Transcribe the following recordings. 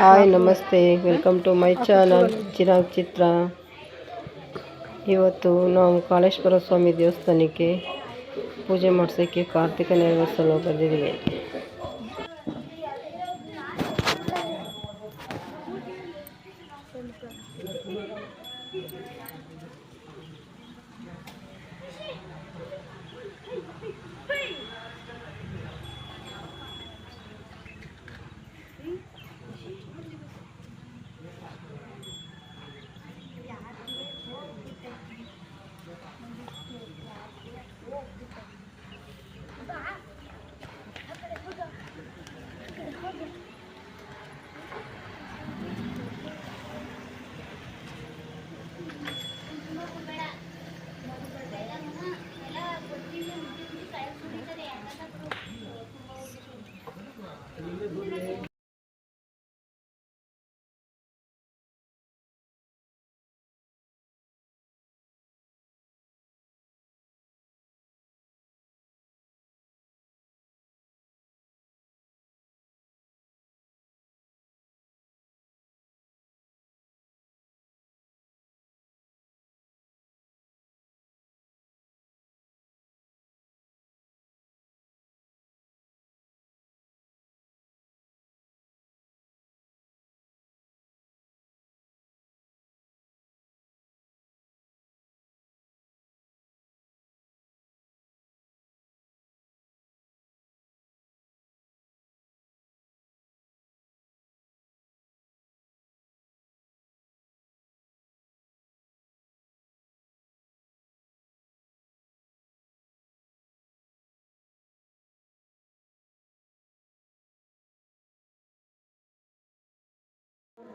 Hi, ನಮಸ್ತೆ. Welcome to my channel Chirag Chitra. ಇವತ್ತು ನಾವು ಕಾಳೇಶ್ವರ ಸ್ವಾಮಿ ದೇವಸ್ಥಾನಕ್ಕೆ ಪೂಜೆ ಮಾಡಿಸೋಕ್ಕೆ ಕಾರ್ತಿಕ ನೆರವೇರಿಸಲು ಬಂದಿದ್ದೀವಿ.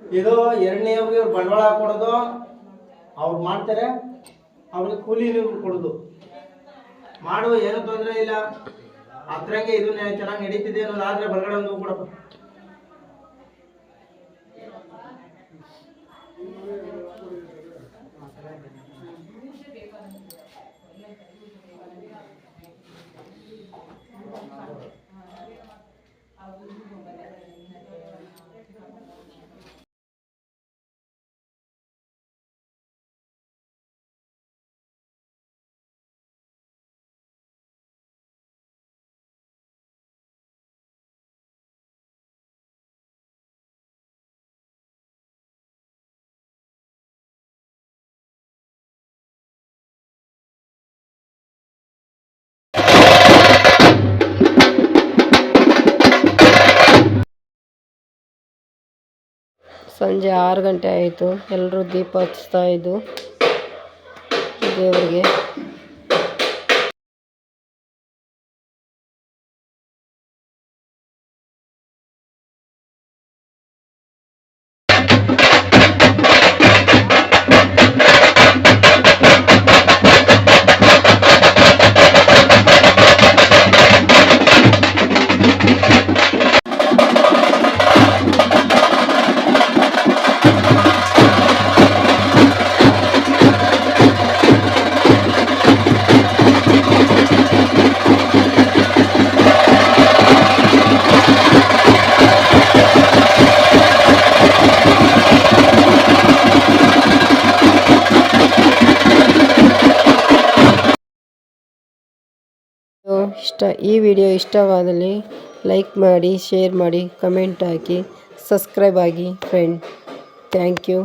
ಇದು ಎರಡನೇವ್ರಿಗೆ ಇವ್ರು ಬಂಡವಾಳ ಕೊಡೋದು ಅವ್ರು ಮಾಡ್ತಾರೆ, ಅವ್ರಿಗೆ ಕೂಲಿ ನೀವು ಕೊಡೋದು. ಮಾಡುವ ಏನು ತೊಂದರೆ ಇಲ್ಲ. ಅದ್ರಂಗೆ ಇದು ಚೆನ್ನಾಗಿ ನಡೀತಿದೆ ಅನ್ನೋದಾದ್ರೆ ಬರಗಡೆ ಒಂದು ಕೊಡಪ್ಪ ಸಂಜೆ ಆರು ಗಂಟೆ ಆಯಿತು. ಎಲ್ಲರೂ ದೀಪ ಹಚ್ತಾ ಇದ್ದು ದೇವರಿಗೆ ಇಷ್ಟ, ಈ ವಿಡಿಯೋ ಇಷ್ಟವಾದಲ್ಲಿ ಲೈಕ್ ಮಾಡಿ, ಶೇರ್ ಮಾಡಿ, ಕಮೆಂಟ್ ಹಾಕಿ, ಸಬ್ಸ್ಕ್ರೈಬ್ ಆಗಿ ಫ್ರೆಂಡ್ ಥ್ಯಾಂಕ್ ಯು